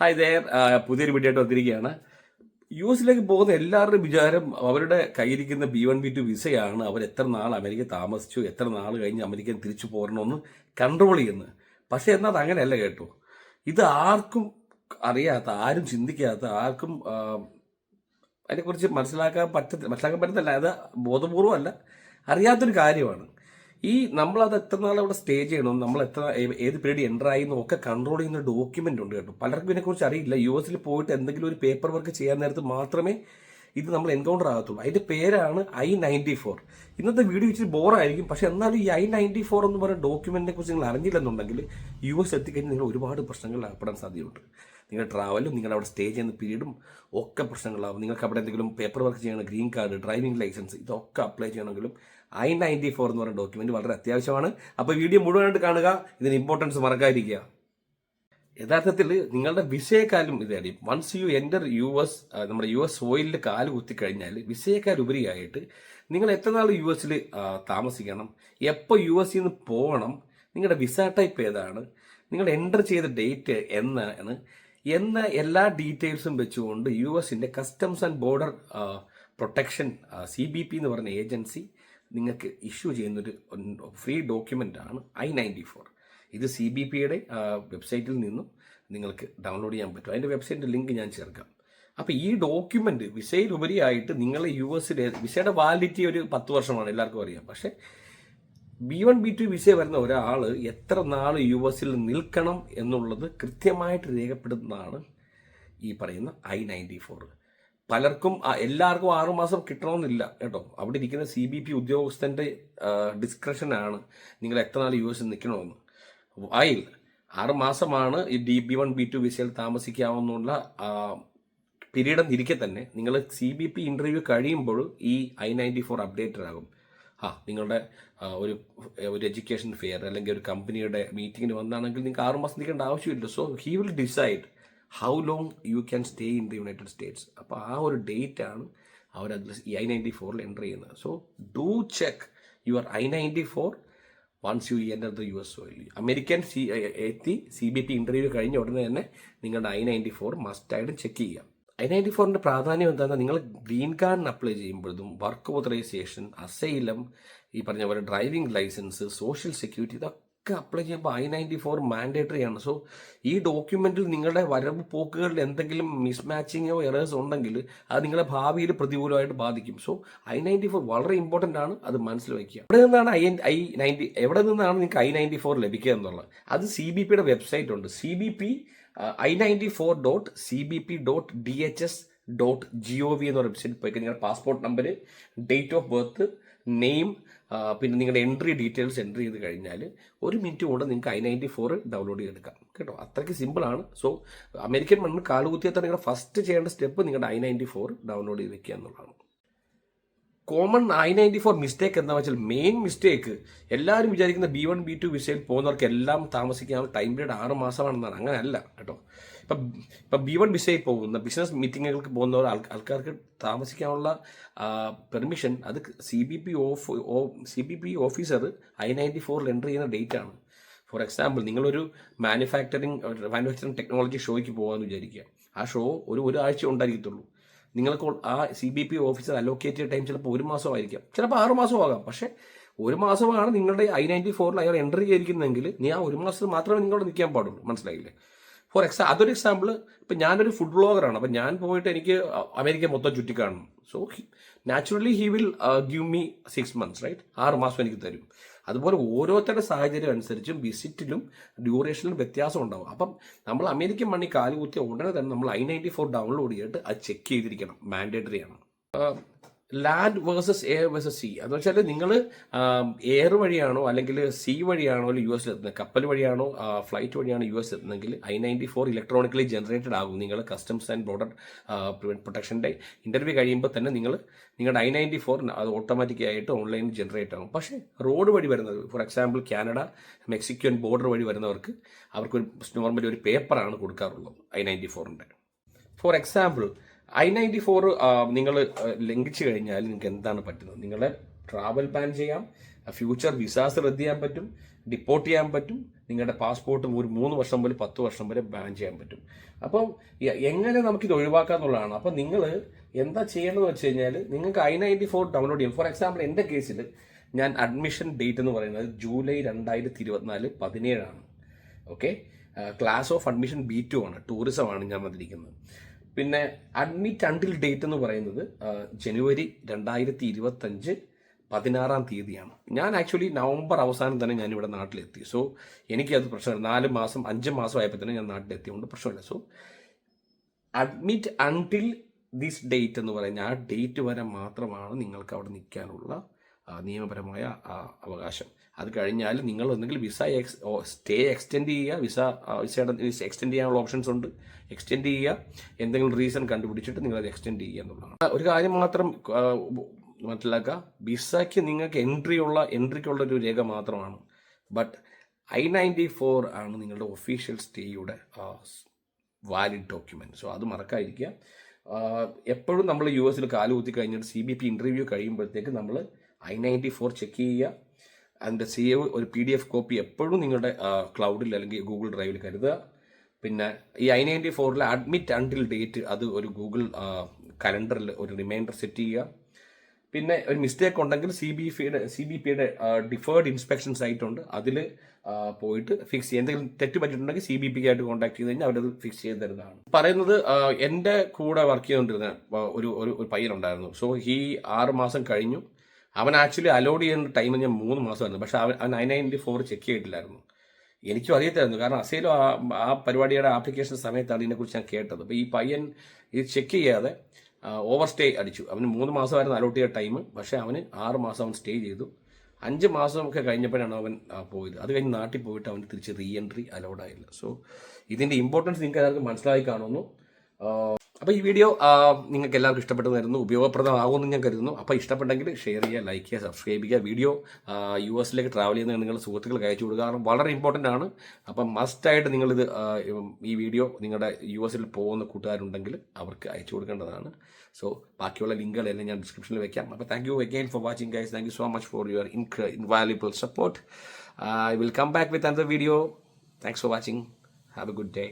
Hi there പുതിയൊരു video ആയിട്ട് വന്നിരിക്കുകയാണ്. യു എസിലേക്ക് പോകുന്ന എല്ലാവരുടെയും വിചാരം അവരുടെ കയ്യിരിക്കുന്ന ബി വൺ ബി ടു വിസയാണ്. അവർ എത്ര നാൾ അമേരിക്ക താമസിച്ചു എത്ര നാൾ കഴിഞ്ഞ് അമേരിക്ക തിരിച്ചു പോരണമെന്ന് കൺട്രോൾ ചെയ്യുന്നത് പക്ഷേ എന്നാൽ അത് അങ്ങനെയല്ല കേട്ടോ. ഇത് ആർക്കും അറിയാത്ത ആരും ചിന്തിക്കാത്ത ആർക്കും അതിനെക്കുറിച്ച് മനസ്സിലാക്കാൻ പറ്റത്തില്ല മനസ്സിലാക്കാൻ പറ്റത്തില്ല. അത് ബോധപൂർവമല്ല. അല്ല അറിയാത്തൊരു കാര്യമാണ്. ഈ നമ്മൾ അത് എത്ര നാൾ അവിടെ സ്റ്റേ ചെയ്യണം? നമ്മൾ എത്ര ഏത് പീരീഡ് എന്റർ ആയി എന്നൊക്കെ കൺട്രോൾ ചെയ്യുന്ന ഡോക്യുമെന്റ് ഉണ്ട് കേട്ടോ. പലർക്കും ഇതിനെക്കുറിച്ച് അറിയില്ല. യു എസിൽ പോയിട്ട് എന്തെങ്കിലും ഒരു പേപ്പർ വർക്ക് ചെയ്യാൻ നേരത്ത് മാത്രമേ ഇത് നമ്മൾ എൻകൗണ്ടർ ആകത്തുള്ളൂ. അതിന്റെ പേരാണ് ഐ നയന്റി ഫോർ ഇന്നത്തെ വീഡിയോ ഇച്ചിരി ബോറായിരിക്കും പക്ഷെ എന്നാലും ഈ ഐ നയന്റി ഫോർ എന്ന് പറയുന്ന ഡോക്യുമെന്റിനെ കുറിച്ച് നിങ്ങൾ അറിഞ്ഞില്ലെന്നുണ്ടെങ്കിൽ യു എസ് എത്തിക്കഴിഞ്ഞാൽ നിങ്ങൾ ഒരുപാട് പ്രശ്നങ്ങൾ ഏർപ്പെടാൻ സാധ്യതയുണ്ട്. നിങ്ങളുടെ ട്രാവലും നിങ്ങളുടെ അവിടെ സ്റ്റേ ചെയ്യുന്ന പീരീഡും ഒക്കെ പ്രശ്നങ്ങളാവും. നിങ്ങൾക്ക് അവിടെ എന്തെങ്കിലും പേപ്പർ വർക്ക് ചെയ്യണം ഗ്രീൻ കാർഡ് ഡ്രൈവിംഗ് ലൈസൻസ് ഇതൊക്കെ അപ്ലൈ ചെയ്യണമെങ്കിലും ഐ നയന്റി ഫോർ എന്ന് പറയുന്ന ഡോക്യുമെന്റ് വളരെ അത്യാവശ്യമാണ്. അപ്പോൾ വീഡിയോ മുഴുവനായിട്ട് കാണുക ഇതിന് ഇമ്പോർട്ടൻസ് മറക്കാതിരിക്കുക. യഥാർത്ഥത്തിൽ നിങ്ങളുടെ വിസയെക്കാളും ഇതായിരിക്കും once you enter U S നമ്മുടെ യു എസ് സോയിലിൽ കാൽ കുത്തിക്കഴിഞ്ഞാൽ വിസയേക്കാൾ ഉപരിയായിട്ട് നിങ്ങൾ എത്ര നാൾ യു എസിൽ താമസിക്കണം എപ്പോൾ യു എസിൽ നിന്ന് പോകണം നിങ്ങളുടെ വിസ ടൈപ്പ് ഏതാണ് നിങ്ങൾ എന്റർ ചെയ്ത ഡേറ്റ് എന്നാണ് എന്ന എല്ലാ ഡീറ്റെയിൽസും വെച്ചുകൊണ്ട് യു എസിന്റെ customs and border protection C B P എന്ന് പറഞ്ഞ ഏജൻസി നിങ്ങൾക്ക് ഇഷ്യൂ ചെയ്യുന്നൊരു ഫ്രീ ഡോക്യുമെന്റ് ആണ് ഐ നയന്റി ഫോർ. ഇത് സി ബി പിയുടെ വെബ്സൈറ്റിൽ നിന്നും നിങ്ങൾക്ക് ഡൗൺലോഡ് ചെയ്യാൻ പറ്റും. അതിന്റെ വെബ്സൈറ്റിന്റെ ലിങ്ക് ഞാൻ ചേർക്കാം. അപ്പോൾ ഈ ഡോക്യുമെന്റ് വിസയിലുപരിയായിട്ട് നിങ്ങളെ യു എസിലെ വിസയുടെ വാലിഡിറ്റി ഒരു പത്ത് വർഷമാണ് എല്ലാവർക്കും അറിയാം. പക്ഷേ B one B two visa വരുന്ന ഒരാൾ എത്ര നാൾ യു എസിൽ നിൽക്കണം എന്നുള്ളത് കൃത്യമായിട്ട് രേഖപ്പെടുത്തുന്നതാണ് ഈ പറയുന്ന ഐ നയന്റി ഫോർ പലർക്കും എല്ലാവർക്കും ആറുമാസം കിട്ടണമെന്നില്ല കേട്ടോ. അവിടെ ഇരിക്കുന്ന സി ബി പി ഉദ്യോഗസ്ഥന്റെ ഡിസ്ക്രിപ്ഷനാണ് നിങ്ങൾ എത്ര നാൾ യു എസിൽ നിൽക്കണമെന്ന്. വൈൽ ആറുമാസമാണ് ഈ the B one B two വിസയിൽ താമസിക്കാവുന്നുള്ള പീരീഡ് ഇരിക്കെ തന്നെ നിങ്ങൾ സി ബി പി ഇന്റർവ്യൂ കഴിയുമ്പോൾ ഈ ഐ നയന്റി ഫോർ അപ്ഡേറ്റഡ് ആകും. ആ നിങ്ങളുടെ ഒരു ഒരു എഡ്യൂക്കേഷൻ ഫെയർ അല്ലെങ്കിൽ ഒരു കമ്പനിയുടെ മീറ്റിങ്ങിന് വന്നാണെങ്കിൽ നിങ്ങൾക്ക് ആറ് മാസം നിൽക്കേണ്ട ആവശ്യമില്ല. So he will decide how long you can stay in the United States അപ്പോൾ ആ ഒരു ഡേറ്റ് ആണ് അവർ അതിൽ ഐ നയന്റി ഫോറിൽ എന്റർ ചെയ്യുന്നത്. So do check your I ninety four once you enter the U S soil American C എത്തി C B T interview കഴിഞ്ഞ ഉടനെ തന്നെ നിങ്ങളുടെ ഐ നയന്റി ഫോർ മസ്റ്റായിട്ട് ചെക്ക് ചെയ്യുക. ഐ നയന്റി ഫോറിന്റെ പ്രാധാന്യം എന്താണെന്ന് നിങ്ങൾ ഗ്രീൻ കാർഡിന് അപ്ലൈ ചെയ്യുമ്പോഴും വർക്ക് ഓതറൈസേഷൻ അസൈലം ഈ പറഞ്ഞ പോലെ ഡ്രൈവിംഗ് ലൈസൻസ് സോഷ്യൽ സെക്യൂരിറ്റി ഇതൊക്കെ അപ്ലൈ ചെയ്യുമ്പോൾ ഐ നയന്റി ഫോർ മാൻഡേറ്ററി ആണ്. സോ ഈ ഡോക്യുമെന്റിൽ നിങ്ങളുടെ വരവ് പോക്കുകളിൽ എന്തെങ്കിലും മിസ്മാച്ചിങ്ങോ എറേഴ്സ് ഉണ്ടെങ്കിൽ അത് നിങ്ങളുടെ ഭാവിയിൽ പ്രതികൂലമായിട്ട് ബാധിക്കും. സോ ഐ നയന്റി ഫോർ വളരെ ഇമ്പോർട്ടന്റ് ആണ്. അത് മനസ്സിൽ വയ്ക്കുക. എവിടെ നിന്നാണ് ഐ ഐ നയന്റി എവിടെ നിന്നാണ് നിങ്ങൾക്ക് ഐ നയന്റി ഫോർ ലഭിക്കുക എന്നുള്ളത്? അത് സി ബി പിയുടെ വെബ്സൈറ്റ് ഉണ്ട്. C B P I ninety four dot C B P dot D H S dot G O V എന്ന വെബ്സൈറ്റ് പോയി നിങ്ങളുടെ passport number date of birth name പിന്നെ നിങ്ങളുടെ എൻട്രി ഡീറ്റെയിൽസ് എൻട്രി ചെയ്ത് കഴിഞ്ഞാൽ ഒരു മിനിറ്റ് കൊണ്ട് നിങ്ങൾക്ക് ഐ നയന്റി ഫോർ ഡൗൺലോഡ് ചെയ്തെടുക്കാം. കേട്ടോ? അത്രയ്ക്ക് സിമ്പിളാണ് സോ അമേരിക്കൻ മണ്ണിൽ കാലുകുത്തിയാൽ നിങ്ങളുടെ ഫസ്റ്റ് ചെയ്യേണ്ട സ്റ്റെപ്പ് നിങ്ങളുടെ ഐ നയന്റി ഫോർ ഡൗൺലോഡ് ചെയ്ത് വെക്കുക എന്നുള്ളതാണ്. Common I ninety four mistake എന്താ വെച്ചാൽ മെയിൻ മിസ്റ്റേക്ക് എല്ലാവരും വിചാരിക്കുന്ന ബി വൺ ബി ടു വിസയിൽ പോകുന്നവർക്ക് എല്ലാം താമസിക്കാനുള്ള ടൈം പീരീഡ് ആറ് മാസമാണെന്നാണ്. അങ്ങനെയല്ല കേട്ടോ. ഇപ്പം ഇപ്പം ബി വൺ വിസയിൽ പോകുന്ന ബിസിനസ് മീറ്റിങ്ങുകൾക്ക് പോകുന്നവർ ആൾ- ആൾക്കാർക്ക് താമസിക്കാനുള്ള പെർമിഷൻ അത് C B P of C B P officer I ninety ഫോറിൽ എന്റർ ചെയ്യുന്ന ഡേറ്റ് ആണ്. ഫോർ എക്സാമ്പിൾ നിങ്ങളൊരു മാനുഫാക്ചറിങ് മാനുഫാക്ചറിങ് ടെക്നോളജി ഷോയ്ക്ക് പോകാമെന്ന് വിചാരിക്കുക. ആ ഷോ ഒരു ഒരാഴ്ച ഉണ്ടായിരിക്കത്തുള്ളൂ നിങ്ങൾക്ക് ആ C B P officer allocate ചെയ്ത ടൈം ചിലപ്പോൾ ഒരു മാസമായിരിക്കാം. ചിലപ്പോൾ ആറ് മാസം ആകാം പക്ഷേ ഒരു മാസമാണ് നിങ്ങളുടെ ഐ നയന്റി ഫോറിൽ അയാൾ എൻട്രി ചെയ്തിരിക്കുന്നതെങ്കിൽ നീ ആ ഒരു മാസത്തിൽ മാത്രമേ നിങ്ങളോട് നിൽക്കാൻ പാടുള്ളൂ. മനസ്സിലായില്ലേ? ഫോർ എക്സാ അതൊരു എക്സാമ്പിൾ ഇപ്പം ഞാനൊരു ഫുഡ് ബ്ലോഗറാണ് അപ്പം ഞാൻ പോയിട്ട് എനിക്ക് അമേരിക്ക മൊത്തം ചുറ്റിക്കാണും. So naturally he will give me six months right ആറ് മാസം എനിക്ക് തരും. അതുപോലെ ഓരോരുത്തരുടെ സാഹചര്യം അനുസരിച്ചും വിസിറ്റിലും ഡ്യൂറേഷനിലും വ്യത്യാസം ഉണ്ടാവും. അപ്പം നമ്മൾ അമേരിക്കൻ മണി കാലുകുത്തിയ ഉടനെ തന്നെ നമ്മൾ ഐ നയന്റി ഫോർ ഡൗൺലോഡ് ചെയ്തിട്ട് അത് ചെക്ക് ചെയ്തിരിക്കണം. മാൻഡേറ്ററി ആണ്. Land versus air versus sea എന്ന് വെച്ചാൽ നിങ്ങൾ എയർ വഴിയാണോ അല്ലെങ്കിൽ സി വഴിയാണോ യു എസ് എത്തുന്നത്? കപ്പൽ വഴിയാണോ ഫ്ലൈറ്റ് വഴിയാണോ U S എത്തുന്നതെങ്കിൽ I ninety four electronically generated ആകും നിങ്ങൾ കസ്റ്റംസ് ആൻഡ് ബോർഡർ പ്രൊട്ടക്ഷന്റെ ഇന്റർവ്യൂ കഴിയുമ്പോൾ തന്നെ നിങ്ങൾ നിങ്ങളുടെ ഐ നയന്റി ഫോർ അത് ഓട്ടോമാറ്റിക് ആയിട്ട് ഓൺലൈനിൽ ജനറേറ്റ് ആകും. പക്ഷേ റോഡ് വഴി വരുന്നത് for example Canada Mexican border വഴി വരുന്നവർക്ക് അവർക്ക് ഒരു നോർമലി ഒരു പേപ്പറാണ് കൊടുക്കാറുള്ളത് ഐ നയന്റി ഫോറിന്റെ for example I ninety four നിങ്ങൾ ലംഘിച്ചു കഴിഞ്ഞാൽ നിങ്ങൾക്ക് എന്താണ് പറ്റുന്നത്? നിങ്ങളെ ട്രാവൽ ബാൻ ചെയ്യാം ഫ്യൂച്ചർ വിസാസ് റദ്ദ് ചെയ്യാൻ പറ്റും ഡിപ്പോർട്ട് ചെയ്യാൻ പറ്റും നിങ്ങളുടെ പാസ്പോർട്ടും ഒരു മൂന്ന് വർഷം മുതൽ പത്ത് വർഷം വരെ ബാൻ ചെയ്യാൻ പറ്റും. അപ്പം എങ്ങനെ നമുക്കിത് ഒഴിവാക്കാന്നുള്ളതാണ് അപ്പം നിങ്ങൾ എന്താ ചെയ്യേണ്ടതെന്ന് വെച്ച് കഴിഞ്ഞാൽ നിങ്ങൾക്ക് ഐ നയന്റി ഫോർ ഡൗൺലോഡ് ചെയ്യാം. ഫോർ എക്സാമ്പിൾ എന്റെ കേസിൽ ഞാൻ അഡ്മിഷൻ ഡേറ്റ് എന്ന് പറയുന്നത് ജൂലൈ രണ്ടായിരത്തി ഇരുപത്തിനാല് പതിനേഴാണ് okay class of admission B two ആണ്. ടൂറിസമാണ് ഞാൻ വന്നിരിക്കുന്നത്. പിന്നെ അഡ്മിറ്റ് അണ്ടിൽ ഡേറ്റ് എന്ന് പറയുന്നത് ജനുവരി രണ്ടായിരത്തി ഇരുപത്തഞ്ച് പതിനാറാം തീയതിയാണ്. ഞാൻ ആക്ച്വലി നവംബർ അവസാനം തന്നെ ഞാൻ ഇവിടെ നാട്ടിലെത്തി. സോ എനിക്കത് പ്രശ്നമില്ല. നാല് മാസം അഞ്ച് മാസം ആയപ്പോൾ തന്നെ ഞാൻ നാട്ടിലെത്തിയതുകൊണ്ട് പ്രശ്നമില്ല. So admit until this date എന്ന് പറയുന്ന ആ ഡേറ്റ് വരെ മാത്രമാണ് നിങ്ങൾക്ക് അവിടെ നിൽക്കാനുള്ള നിയമപരമായ അവകാശം. അത് കഴിഞ്ഞാൽ നിങ്ങൾ ഒന്നെങ്കിൽ വിസ എക്സ് സ്റ്റേ എക്സ്റ്റെൻഡ് ചെയ്യുക വിസ വിസയുടെ എക്സ്റ്റെൻഡ് ചെയ്യാനുള്ള ഓപ്ഷൻസ് ഉണ്ട്. എക്സ്റ്റെൻഡ് ചെയ്യുക. എന്തെങ്കിലും റീസൺ കണ്ടുപിടിച്ചിട്ട് നിങ്ങൾ അത് എക്സ്റ്റെൻഡ് ചെയ്യുക എന്നുള്ളതാണ്. ഒരു കാര്യം മാത്രം മനസ്സിലാക്കുക. വിസയ്ക്ക് നിങ്ങൾക്ക് എൻട്രി ഉള്ള എൻട്രിക്കുള്ള ഒരു രേഖ മാത്രമാണ്. ബട്ട് ഐ നയന്റി ഫോർ ആണ് നിങ്ങളുടെ ഒഫീഷ്യൽ സ്റ്റേയുടെ വാലിഡ് ഡോക്യുമെന്റ് സോ അത് മറക്കാതിരിക്കുക. എപ്പോഴും നമ്മൾ യു എസിൽ കാലുകുത്തി കഴിഞ്ഞിട്ട് സി ബി പി ഇന്റർവ്യൂ കഴിയുമ്പോഴത്തേക്ക് നമ്മൾ ഐ നയന്റി ഫോർ ചെക്ക് ചെയ്യുക. അതിന്റെ സേവ് ഒരു പി ഡി എഫ് കോപ്പി എപ്പോഴും നിങ്ങളുടെ ക്ലൗഡിൽ അല്ലെങ്കിൽ ഗൂഗിൾ ഡ്രൈവിൽ കരുതുക. പിന്നെ ഈ ഐ നയന്റി ഫോറിലെ അഡ്മിറ്റ് അണ്ടിൽ ഡേറ്റ് അത് ഒരു ഗൂഗിൾ കലണ്ടറിൽ ഒരു റിമൈൻഡർ സെറ്റ് ചെയ്യുക. പിന്നെ ഒരു മിസ്റ്റേക്ക് ഉണ്ടെങ്കിൽ സി ബി ഫിയുടെ സി ബി പിയുടെ ഡിഫേർഡ് ഇൻസ്പെക്ഷൻ സൈറ്റ് ഉണ്ട്. അതിൽ പോയിട്ട് ഫിക്സ് ചെയ്യുക. എന്തെങ്കിലും തെറ്റ് പറ്റിയിട്ടുണ്ടെങ്കിൽ സി ബി പിക്ക് ആയിട്ട് കോൺടാക്ട് ചെയ്ത് കഴിഞ്ഞാൽ അവരത് ഫിക്സ് ചെയ്ത് തരുന്നതാണ്. പറയുന്നത് എന്റെ കൂടെ വർക്ക് ചെയ്തുകൊണ്ടിരുന്ന ഒരു ഒരു പയ്യനുണ്ടായിരുന്നു സോ ഈ ആറ് മാസം കഴിഞ്ഞു. അവൻ ആക്ച്വലി അലോഡ് ചെയ്യുന്ന ടൈം ഞാൻ മൂന്ന് മാസമായിരുന്നു. പക്ഷെ അവൻ അവൻ നയൻ നയന്റി ഫോർ ചെക്ക് ചെയ്തിട്ടില്ലായിരുന്നു. എനിക്കും അറിയത്തായിരുന്നു കാരണം അസൈലോ ആ പരിപാടിയുടെ ആപ്ലിക്കേഷൻ സമയത്താണ് ഇതിനെക്കുറിച്ച് ഞാൻ കേട്ടത്. അപ്പോൾ ഈ പയ്യൻ ഇത് ചെക്ക് ചെയ്യാതെ ഓവർ സ്റ്റേ അടിച്ചു. അവന് മൂന്ന് മാസമായിരുന്നു അലോട്ട് ചെയ്ത ടൈം പക്ഷേ അവന് ആറ് മാസം അവൻ സ്റ്റേ ചെയ്തു. അഞ്ച് മാസമൊക്കെ കഴിഞ്ഞപ്പോഴാണ് അവൻ പോയത്. അത് കഴിഞ്ഞ് നാട്ടിൽ പോയിട്ട് അവന് തിരിച്ച് റീ എൻട്രി അലൗഡ് ആയില്ല. സോ ഇതിന്റെ ഇമ്പോർട്ടൻസ് നിങ്ങൾക്ക് എല്ലാവർക്കും മനസ്സിലായി കാണുന്നു. അപ്പോൾ ഈ വീഡിയോ നിങ്ങൾക്ക് എല്ലാവർക്കും ഇഷ്ടപ്പെട്ടതായിരുന്നു ഉപയോഗപ്രദമാകുമെന്ന് ഞാൻ കരുതുന്നു. അപ്പോൾ ഇഷ്ടപ്പെട്ടെങ്കിൽ ഷെയർ ചെയ്യുക ലൈക്ക് ചെയ്യുക സബ്സ്ക്രൈബ് ചെയ്യുക. വീഡിയോ യു എസിലേക്ക് ട്രാവൽ ചെയ്യുന്ന നിങ്ങളുടെ സുഹൃത്തുക്കൾക്ക് അയച്ചു കൊടുക്കുക. കാരണം വളരെ ഇമ്പോർട്ടന്റ് ആണ്. അപ്പം മസ്റ്റായിട്ട് നിങ്ങളിത് ഈ വീഡിയോ നിങ്ങളുടെ യു എസിൽ പോകുന്ന കൂട്ടുകാരുണ്ടെങ്കിൽ അവർക്ക് അയച്ചു കൊടുക്കേണ്ടതാണ്. സോ ബാക്കിയുള്ള ലിങ്കുകളെല്ലാം ഞാൻ ഡിസ്ക്രിപ്ഷനിൽ വെക്കാം. അപ്പോൾ thank you again for watching guys thank you so much for your invaluable support I will come back with another video thanks for watching have a good day